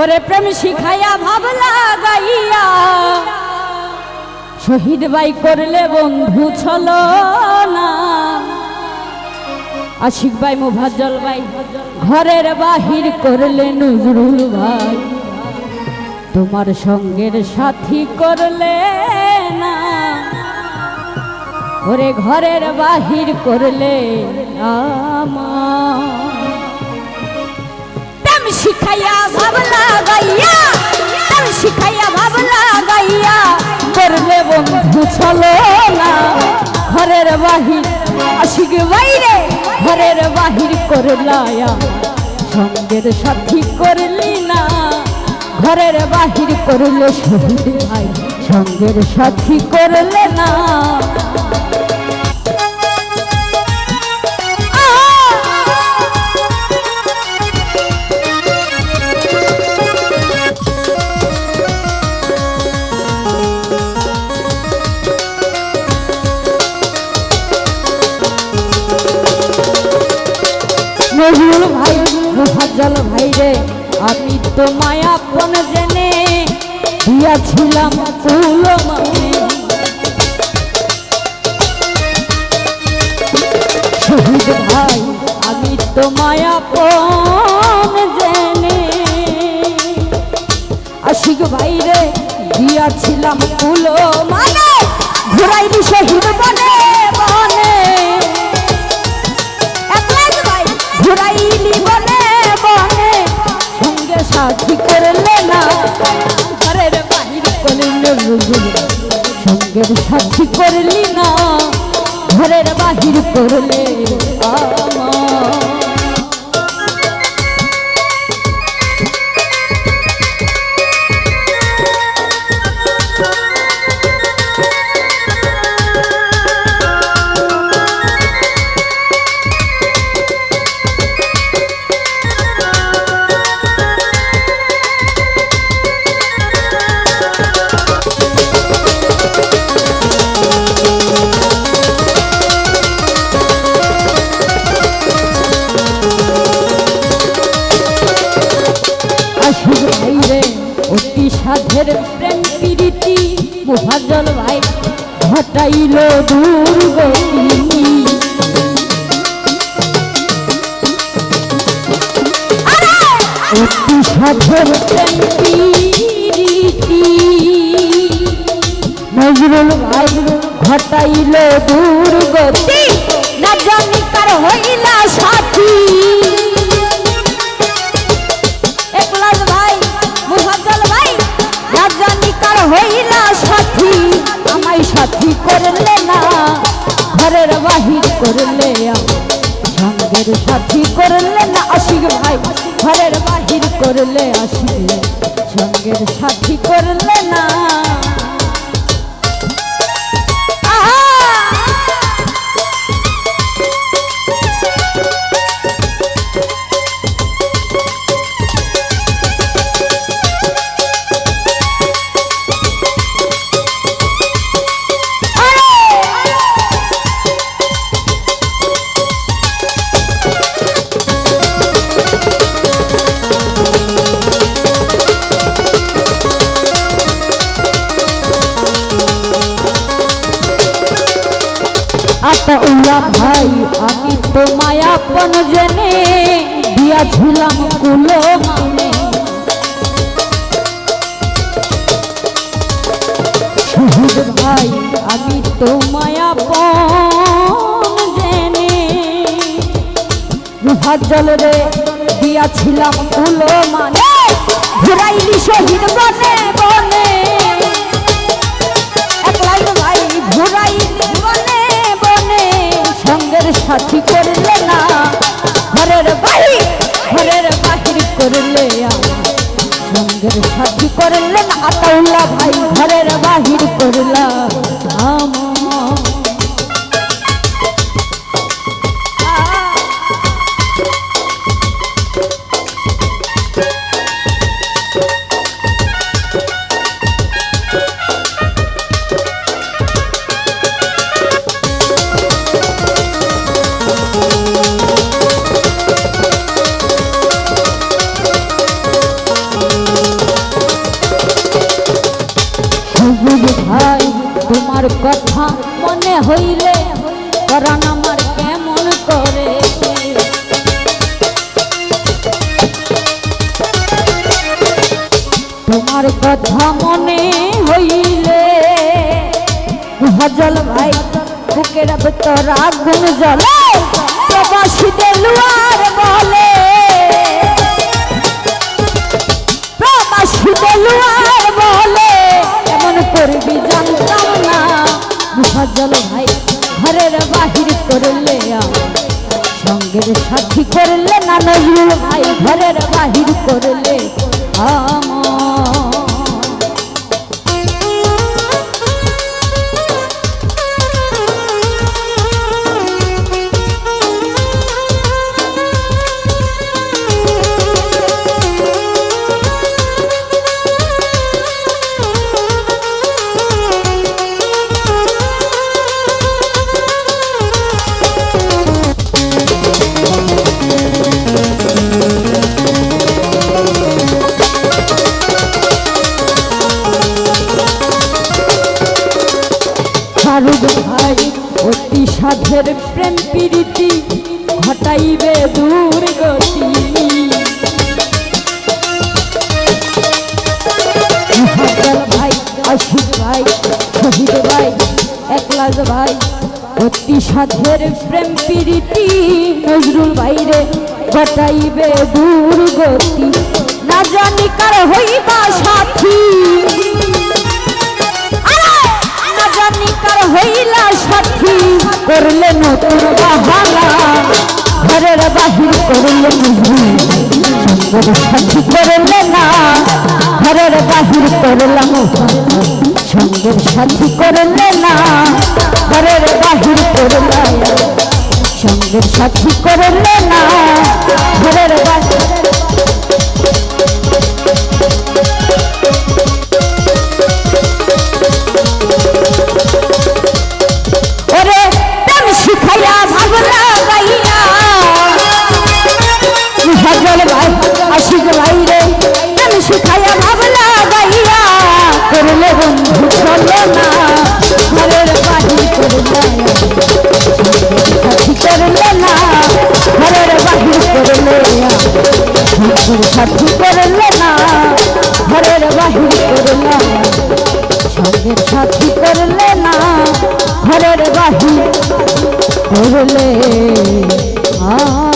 ওরে প্রেম শিখাইয়া ভাবলা গাইয়া। শহীদ বাই করলে বন্ধু ছলো না। আশিক ভাই মুভাজ্জল ভাই, ঘরের বাহির করলে নজরুল ভাই। তোমার সঙ্গের সাথী করলে না। ওরে ঘরের বাহির করলে প্রেম শিখাইয়া ভাবলা শিখাইয়া ভাবলা গাইয়া করবে বন্ধু, চলো না। ঘরের বাহির, আশিক বাইরে ঘরের বাহির করলায়া সঙ্গের সাথী করলি না, ঘরের বাহির করলে শহীদ ভাই। সঙ্গের সাথী করলে না আমি তো মায়াপন জেনে। আশিক ভাই রে দিয়াছিলাম কুল মানে ঘুরাইলি শহীদ বনে বনে। ভাই ঘুরাইলি বনে বনে। সঙ্গে সাথী করলে না, ঘরের বাহির করলে সঙ্গের সাথী করলি না, ঘরের বাহির করলে আমার। সাধের প্রেম প্রীতি মুহাজল ভাই ঘটাইল দুর্গতি অতি সাধের প্রেম প্রীতি। নজরুল ভাই ঘটাইল দুর্গতি না জানি কার হইলা সাথী। সাথী করলে না আশিক ভাই? ঘরের বাহির করলে আশিক সঙ্গের সাথী করলে না মায়াপন জেনে দিয়াছিলাম কুলো মানে শহীদ ভাই, আমি তো মায়াপন জেনে। মুহাজ্জল রে দিয়াছিলাম কুলো মানে। ঘুরাইলি শহীদ বনে বনে। একলাই ভাই, ঘুরাইলি সাথী করলে না। ঘরের বাহির ঘরের বাহির করলে সঙ্গের সাথী করলে না, আতাউল্লাহ ভাই, ঘরের বাহির করলা আমার তোমার কথা মনে হইলে পরাণ আমার কেমন করে তোমার কথা মনে হইলে হজল ভাই, বুকের ভেতর আগুন জ্বলে। প্রবাসীদের লুয়ার বলে ঘরের বাহির করলে আমার একলাস ভাই, অতি সাধের প্রেম প্রীতি নজরুল ভাইরে ঘটাইবে দূর গতি না জানি কার হইবা সাথী। না জানি কার হইলা সাথী। করলে নতুন বাহানা, ঘরের বাহির করলে সাথী করলে না, ঘরের বাহির করলাম। সঙ্গের সাথী করলে না ঘরের বাহির করলাম সঙ্গের সাথী করলে না ঘরের বাহির শিখাইয়া ভাবনা গাইয়া। হজল ভাই আশিক ভাই রে চলো না, ঘরের বাহির করলে করলে না, ঘরের বাহির করলে সাথী করলে না, ঘরের বাহির করলে সঙ্গে সাথী করলে না, ঘরের বাহির করলে। আ